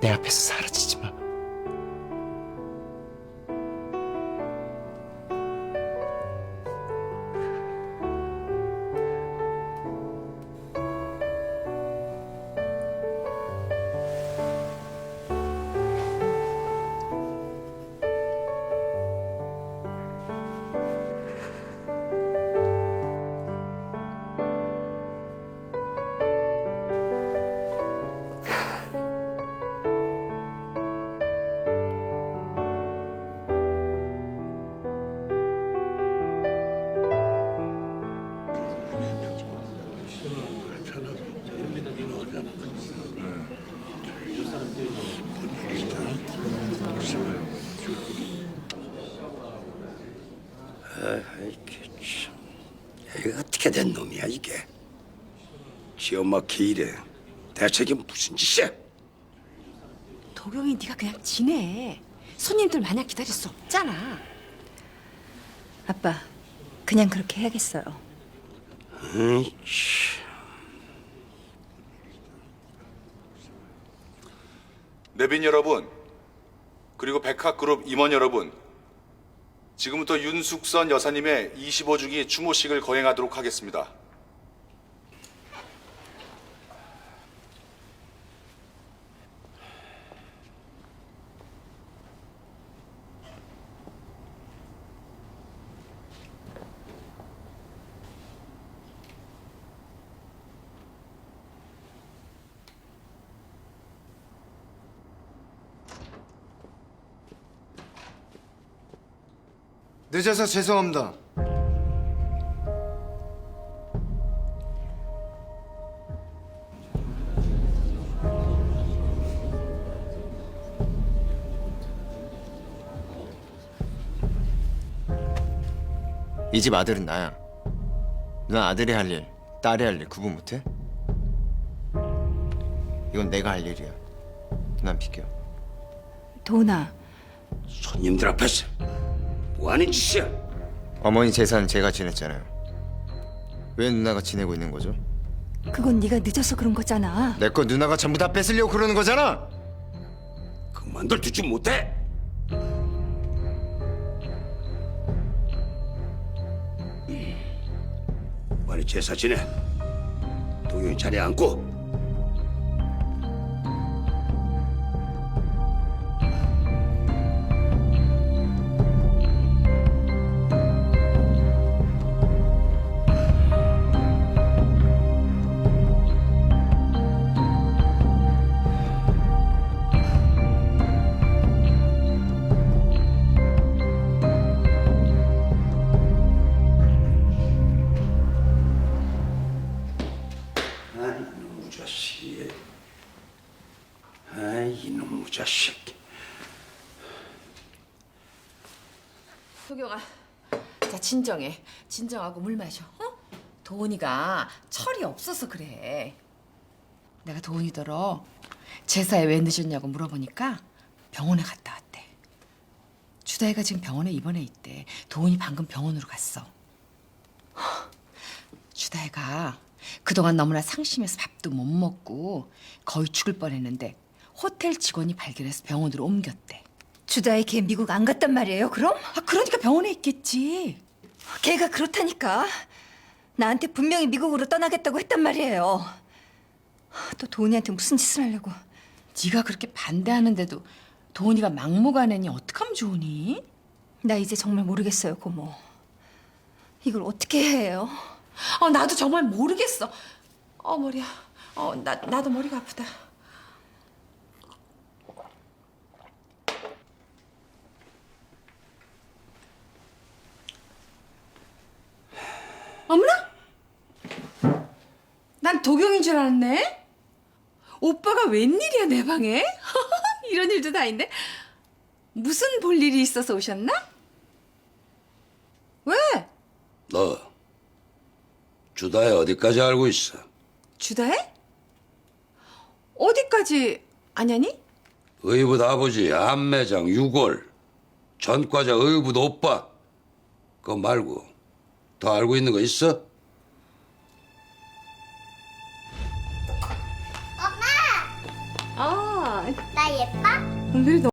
내 앞에서 사라지지 마. 어떻게 된 놈이야 이게? 지 엄마 기일에 대체 이게 무슨 짓이야? 도경이 네가 그냥 지내. 손님들 마냥 기다릴 수 없잖아. 아빠, 그냥 그렇게 해야겠어요. 참. 내빈 여러분, 그리고 백학그룹 임원 여러분, 지금부터 윤숙선 여사님의 25주기 추모식을 거행하도록 하겠습니다. 늦어서 죄송합니다. 이 집 아들은 나야. 넌 아들이 할 일, 딸이 할 일 구분 못해? 이건 내가 할 일이야. 난 비켜. 도훈아, 손님들 앞에서 뭐 하는 짓이야? 어머니 재산 제가 지냈잖아요. 왜 누나가 지내고 있는 거죠? 그건 네가 늦어서 그런 거잖아. 내 거 누나가 전부 다 뺏으려고 그러는 거잖아. 그만들 두지 못해? 빨리 제사 지내. 동영이 자리에 앉고. 자식. 도경아, 자 진정해. 진정하고 물 마셔. 어? 도훈이가 철이 없어서 그래. 내가 도훈이더러 제사에 왜 늦었냐고 물어보니까 병원에 갔다 왔대. 주다혜가 지금 병원에 입원해 있대. 도훈이 방금 병원으로 갔어. 허, 주다혜가 그동안 너무나 상심해서 밥도 못 먹고 거의 죽을 뻔했는데 호텔 직원이 발견해서 병원으로 옮겼대. 주다의 걔 미국 안 갔단 말이에요, 그럼? 아 그러니까 병원에 있겠지. 걔가 그렇다니까. 나한테 분명히 미국으로 떠나겠다고 했단 말이에요. 또 도훈이한테 무슨 짓을 하려고. 네가 그렇게 반대하는데도 도훈이가 막무가내니 어떡하면 좋으니? 나 이제 정말 모르겠어요, 고모. 이걸 어떻게 해요? 어 나도 정말 모르겠어. 어 머리야. 어 나 나도 머리가 아프다. 어머나? 난 도경인 줄 알았네. 오빠가 웬일이야 내 방에? 이런 일도 다 있네. 무슨 볼 일이 있어서 오셨나? 왜? 너 주다혜 어디까지 알고 있어? 주다해? 어디까지 아냐니? 의붓 아버지 안매장 유골 전과자 의붓 오빠 그거 말고 더 알고 있는 거 있어? 나나 예뻐? 오늘